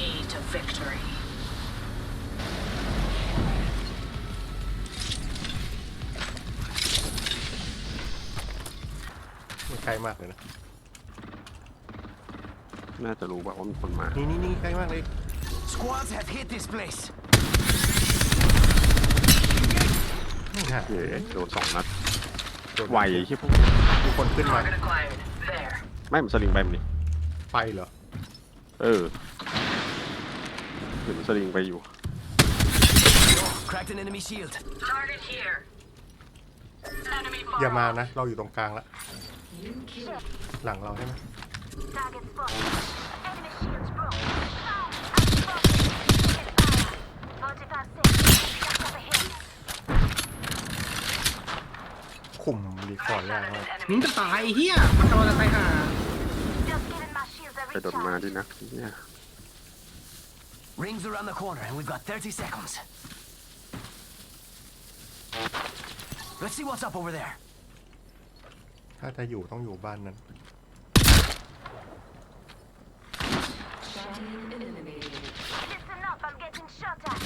me to victory. มันไกลมากเลยนะ น่าจะรู้ว่าว่ามีคนมา นี่นี่นี่ใกล้มากเลย Squads have hit this place. ไม่หาเย้โดนสองนัดโดนไวใช่พวกมีคนขึ้นมา Target acquired. There. ไม่มันสลิงไปมันนี่ไปเหรอ เออ เห็นมันสลิงไปอยู่ Oh, cracked an enemy shield. Target here. Enemy อย่า far มา off. นะ เราอยู่ตรงกลางละ หลังเราใช่ไหม Target spotted. Enemy shields broke. Found. Fire. 45 seconds. Just up ahead. คุมรีคอร์ดยากมาก มึงจะตายไอ้เฮียมันกำลังจะตายห่า Just giving my shields a ไปโดนมา recharge. ด้วยนะเนี่ย Rings around the corner, and we've got 30 seconds. Let's see what's up over there. ถ้าจะอยู่ต้องอยู่บ้านนั้น Listen up, I'm getting shot at.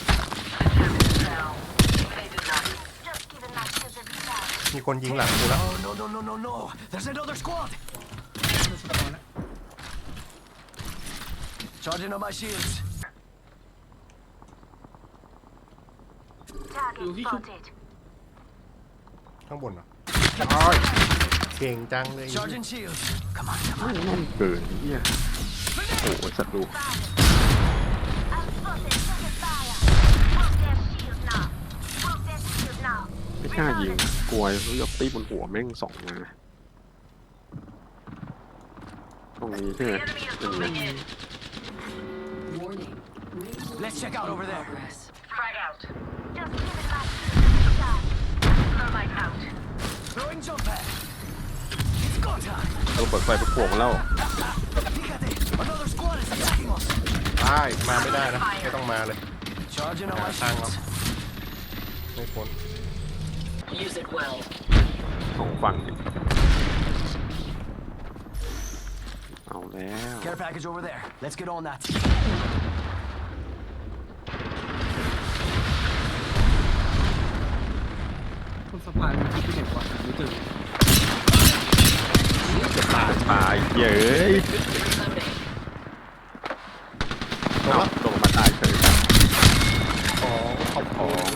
Attempt fell. They did not. Just giving my shields a recharge. มีคนยิงหลังกูแล้ว Oh, no, no, no, no, no. There's another squad. มันสะท้อนแล้ว Charging on my shields. Target Yo, he should- spotted. ข้างบนเหรออ้อยเก่งจังเลย Charging shields. Come on, come on. ไม่น่าเกินเนี่ยโอ้โหสัตว์ดู I'm spotted. Taking fire. Broke their shield now. Broke their shield now. ไม่กล้ายิงกลัวยกตีบนหัวแม่งสองมาตรงนี้ใช่ไหม The enemy is เป็นไง moving in. Warning. Ring Let's check out over there. progress. Thermite out. Throwing jump pad. It's go time. เราเปิดไฟไปพวงแล้ว Fíjate. Another squad is attacking us. ได้มาไม่ได้นะ ไม่ต้องมาเลย Charging on my Yeah, hang on. shields. ไม่พ้น Use it well. สองฝั่งดิเอาแล้ว Care package over there. Let's get on that. สะพานมันที่ไหนวะหาไม่เจอตายตายเย้ย Reloading. เอาลงมาตายเฉยของขอบของ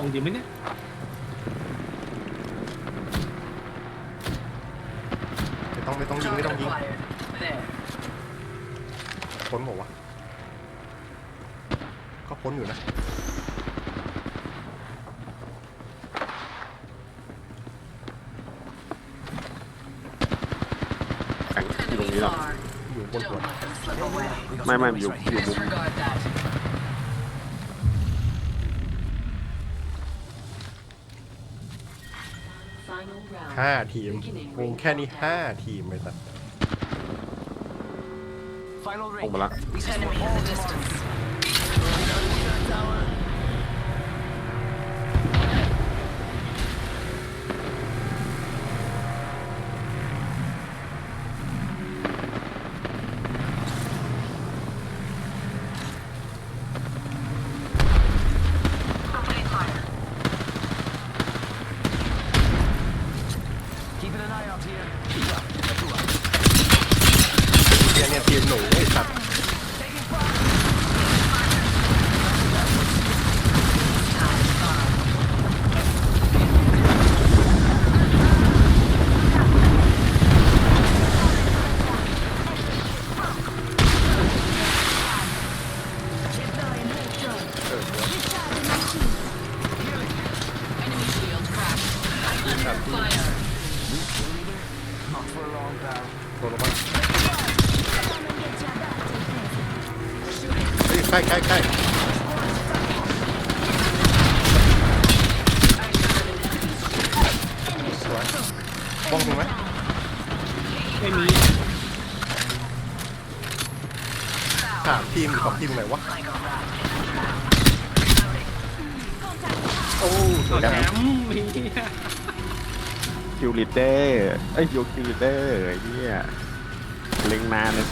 เปลี่ยนยุคสองดีไหมเนี่ยไม่ต้องไม่ต้องยิงไม่ Target ต้องยิง acquired. There. พ้นบอกว่าวะก็พ้นอยู่นะแข่งที่ตรง Enemy นี้หรอ far. อยู่บน Don't หัว let them slip away. We got ไม่ some ไม่ enemies อยู่ right อยู่ here. มุม Disregard that. ห้าทีมวงแค่นี้ห้าทีมเลยสัตว์ Final ล ring. งมาละ This is for Enemy in all the tomorrow. distance. Tower. Opening fire. Keeping an eye out here. เนี่ยเนี่ยทีมหนูไอ้สัตว์ ใกล้ใกล้ใกล้สวยบ้องถูกไหมไม่มีถามทีมของทีมไหนวะ โอ้ตัวแหลมมีคิวลิเตอร์ไอ้ยคิวลิเตอร์ไอ้เหี้ยเล็งนานเลย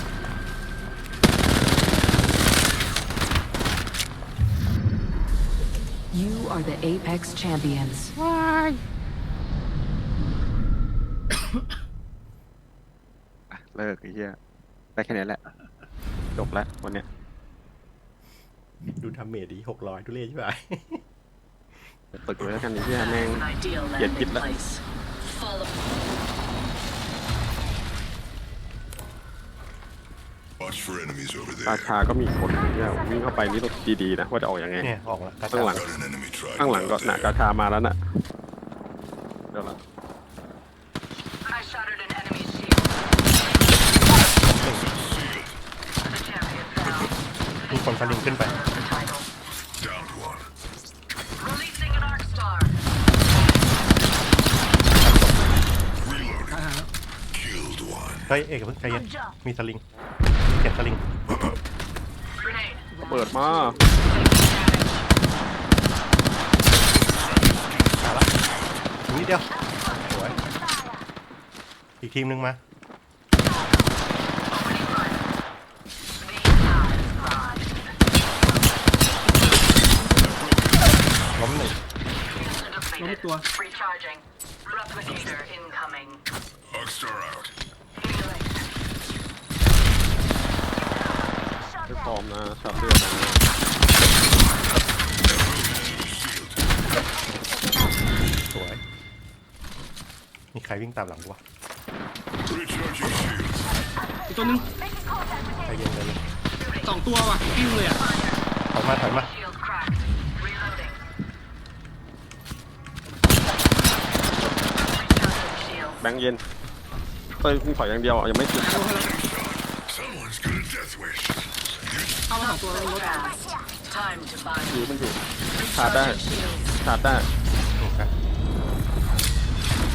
You are the Apex champions. อะเลิกไอ้เหี้ยได้แค่นี้แหละ จบแล้ววันเนี้ยดูทำเมดดีหกร้อยทุเรศใช่ไหมไปตึกเลยแล้วกันไอ้เหี้ยแม่ง Ideal Get landing it, let- place. Follow. Watch for enemies over รา there. ชาก็มีคนไอ้เหี้ยวิ่งเข้าไปนี่ต้องดีๆนะว่าจะออกยังไง เนี่ยออกแล้วกระข้างหลัจาง Got an enemy trying ข้างหลังก็ out หนัก there. ราชามาแล้วน่ะเดี๋ยวละ I shattered an enemy's shield. The champion fell. มีคนสลิงขึ้นไป The title. Downed one. Releasing an arc star. Reloading. อ่าฮะ Killed one. เฮ้ยเอกเพิ่งใจเย็นมีสลิงเก็บสลิง Grenade. เปิดมามาละอีกนิดเดียวสวยอีกทีมหนึ่งมา ล้มหนึ่งล้มอีกตัว Recharging. Replicator incoming. Arc star out. ไม่พร้อมนะชอบเลือดนะสวย มีใครวิ่งตามหลังกูวะ Recharging shields. อีกตัวหนึงใจเย็นใจเย็นสองตัวว่ะปิ้วเลยอะถอยมาถอยมา Shield cracked. Reloading. Recharging shield. แบงค์เย็นเต้ยพุ่งถอยอย่างเดียวอะยังไม่จุดเอาเข้าแล้ว เข้ามาสองตัวแล้วรถ Time to buy. อยู่มันอยู่ชาร์จได้ชาร์จได้ถูกครับ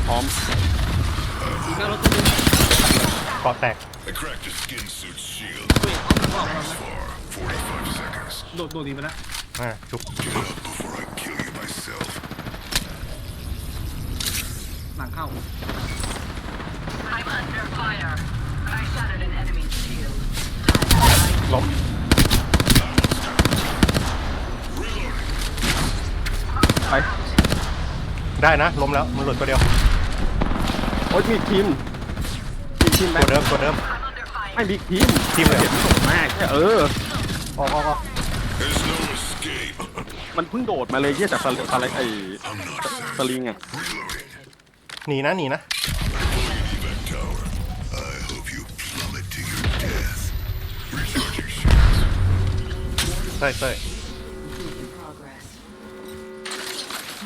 พร้อมอีกแล้วรถตัวหนึงเกาะแตก I cracked a skin suit's shield. เวทเข้ามาบอกเรานะ Far. 45 seconds. โดดโดดหนีไปแล้วอ่าชุบ Give up before I kill you myself. หลังเข้า I'm under fire. I shattered an enemy's shield. ล้ม ไปได้นะล้มแล้วมันหลุดตัวเดียวโอ๊ยมีทีมมีทีมแบตังวค์เดิมตัวเดิม I'm under fire. ไม่บิ๊กทีมทีมเลยเหรอแม่แค่เออออกออกออก There's no escape. มันเพิ่งโดดมาเลยเยี่ยจากสลิสลิไอ้ I'm not สลิงอะ reloading. หนีนะหนีนะ Evac tower. I hope you plummet to your death. Recharging shields. เต้ยเต้ย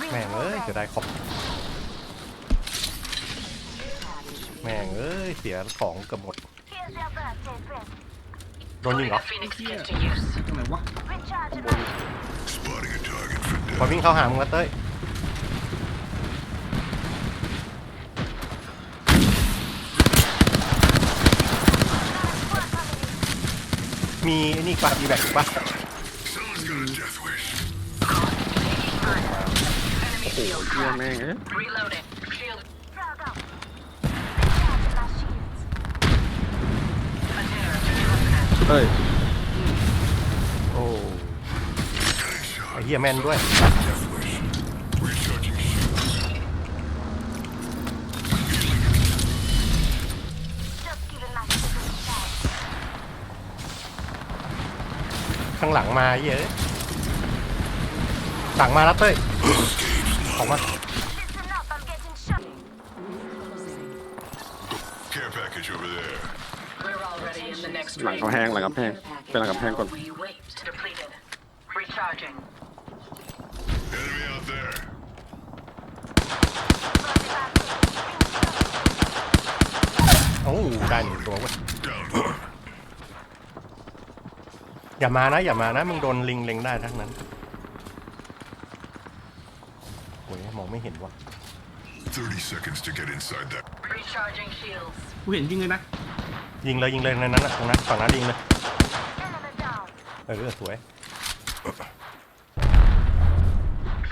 แม่งเอ้ยเสียดายของแม่งเอ้ยเสียของเกือบหมด Here's your birthday present. โดนยิงเหรอ Phoenix kit to use. ตรงไหนวะ Recharge it. Spotting a target for พอ death. วิ่งเข้าหามึงแล้วเต้ยมีไอ้นี่ปะอีแบกปะ หเยี่ยแม่งเฮ้ย โอ้ไอเฮียแมนด้วย ข้างหลังมาเหี้ยเอะหลังมาแล้วเต้ย ออกมา Listen up, I'm getting shot. Care package over there. We're already in the next หลัง ring. เขาแห้งหลังกำแพงเป็นหลังกำแพงก่อน We wait. Depleted. Recharging. Enemy out there. โอ้ได้หนึ่งตัวเว้ย Downed one. อย่ามานะ อย่ามานะ มึงโดนลิงเล็งได้ทั้งนั้นโอ้ยมอง ไม่เห็นว่ะ30 seconds to get inside that. Recharging shields. กูเห็นจริงเลยนะยิงเลยยิงเลยในนั้นน่ะตรงนั้นฝั่งนั้นยิงเลย Enemy down. เออสวย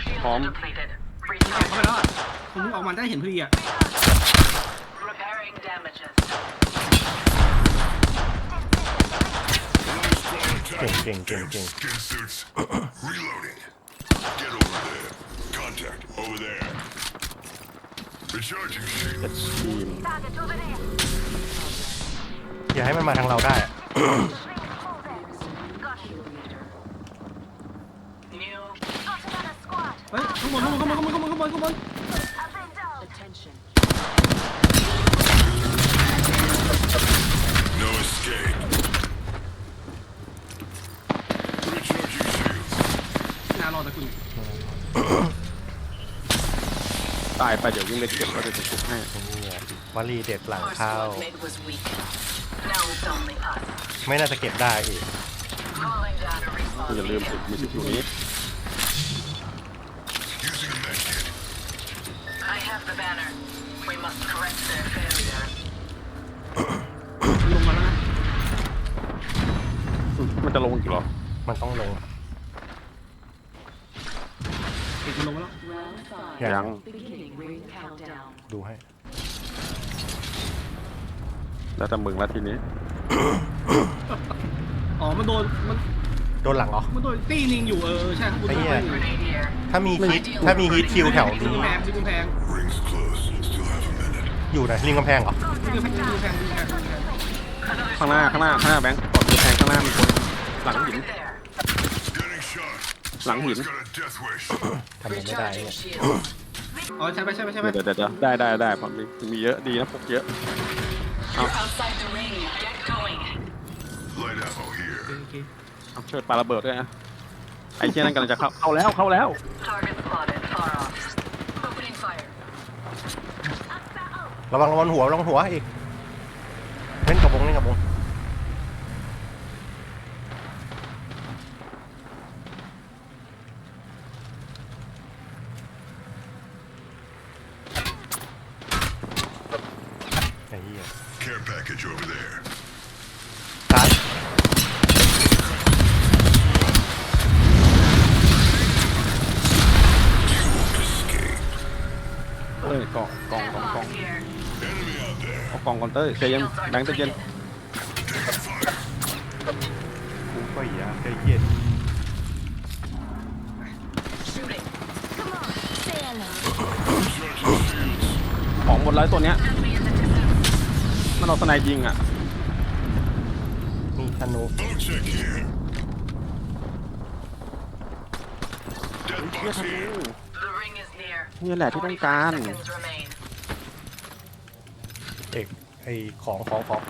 Shields Bomb. depleted. เข้าไป Recharging. แล้วอะผมมึงออกมาได้เห็นพอดีอะ Repairing damages. Last squad attached. King, king, king, Damn king. Skin suits. Reloading. Get over there. Contact over there. Recharging shield. ทีม Target over there. อย่าให้มันมาทางเราได้อะ The ring is moving. Got you. New Got another squad. เฮ้ยข้างบนข้างบนข้างบนข้างบนข้างบนข้างบนายไปเดี๋ยววิ่งไปเก็บแล้วเดี๋ยวจะชุบให้เนี่ยวลีเด็ดหลัง our เข้า squad mate was weak. Now it's only us. ไม่น่าจะเก็บได้อีก Calling down a respawn อย่าลืม beacon. มีสิทธิ์อยู่นี้ Using a medkit. I have the banner. We must correct their failure. ลงมาแล้วนะมันจะลงอีกเหรอมันต้องลง ติด มันลงมาแล้ว Round five. อย่ายัง Beginning ring countdown. ดูให้ แล้วแต่มึงแล้วทีนี้ อ๋อ มันโดน มัน โดนหลังเหรอ มันโดนตีนิงอยู่เออ ใช่ข้างบนไอ้เหี้ย ข้างบน Grenade here. ถ้ามีฮิตถ้ามีฮิตคิวแถวมีนี้ กำแพงมีกำแพง Rings close. Still have a minute. อยู่ไหนริมกำแพงเหรอมีกำแพงมีกำแพงมีกำแพงมีกำแพง Another ข้างหน้าข้างหน้าข้างหน้าแบงค์กดกำแพงข้างหน้ามีคนหลังหิน Target there. Getting shot. Lắng Someone's hiểm. got a death wish. ทำไมไม่ได้เนี่ย Recharging shields. อ๋อใช่ไหมใช่ไหมใช่ไหมเดี๋ยวเดี๋ยวเดี๋ยวได้ได้ได้เพราะมีมีเยอะดีนะพวกเยอะ You're outside the ring. Get going. Light ammo here. โอเคเอาช่วยปาระเบิดด้วยนะไอ้เชี่ยนั่นกำลังจะเข้าเข้าแล้วเข้าแล้ว Target spotted. Far off. Opening fire. ระวังระวังหัวระวังหัวอีก เล่นกับวงเล่นกับวงไอ้เหี้ย Care package over there. ซ้าย Escape. เอ้ยกล่องกล่องกล่องกล่อง Deadlock here. Enemy out there. เอากล่องก่อนเต้ยใจเย็น Shields are แบงค์ใจเย็น depleted. Taking fire. กูก็อย่าใจเย็น Shooting. Come on. Say hello. Recharging shields. ของหมดแล้วตัวเนี้ย Enemy in the distance. มันเอาสไนยิงอะ มีธนู Bow check here. Dead เชี่ย box ทำ here. The ring is near. นี่แหละที่ต้องการ45 seconds remain. เอกไอของของของ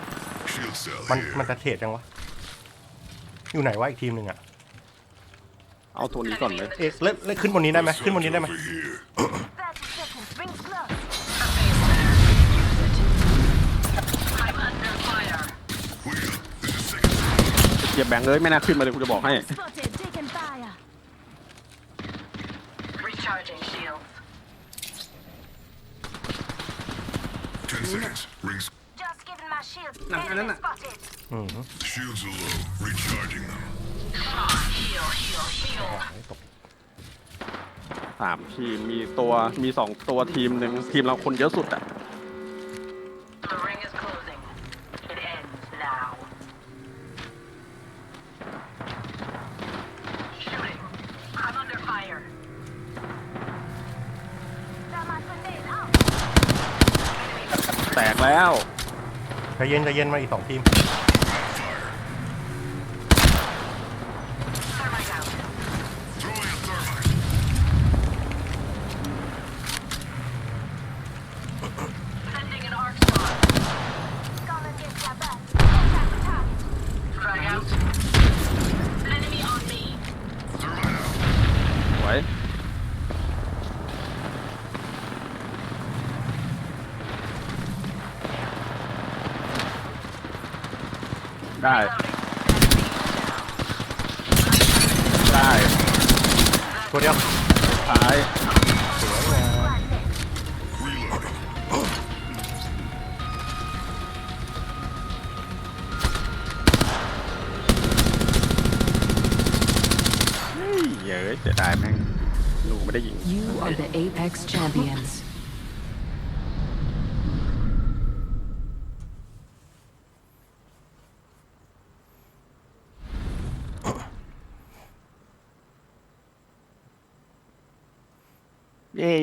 Shield cell มัน here. มันจะเทรดยังวะ อยู่ไหนวะอีกทีมหนึ่งอะเอาตัวนี้ก่อนเลยเอกเล่นเล่นขึ้นบนนี้ได้ไหมขึ้นบนนี้ได้ไหม Over here. 30 seconds. Rings close. A base there. I'm under fire. Wheel. This is second. เกียบแบงค์เลยไม่น่าขึ้นมาเลยกูจะบอกให้ Spotted. Taking fire. Recharging shields. Ten seconds. Rings. Just giving my shield. Nằm cái đó Enemy nè. spotted. อืม Shields are low. Recharging them. Come on, heal, heal, heal. ไม่ตกสามทีมมีตัวมีสองตัวทีมหนึ่งทีมเราคนเยอะสุดอะ The ring is closing. It ends now. Shooting. I'm under fire. Got my grenade out. แตกแล้วใจเย็นใจเย็นมาอีกสองทีม ได้ ได้ตัวเดียวท้ายเฮ้ยเยอะเสียดายแม่งลูกไม่ได้ยิง You are the Apex champions. เย้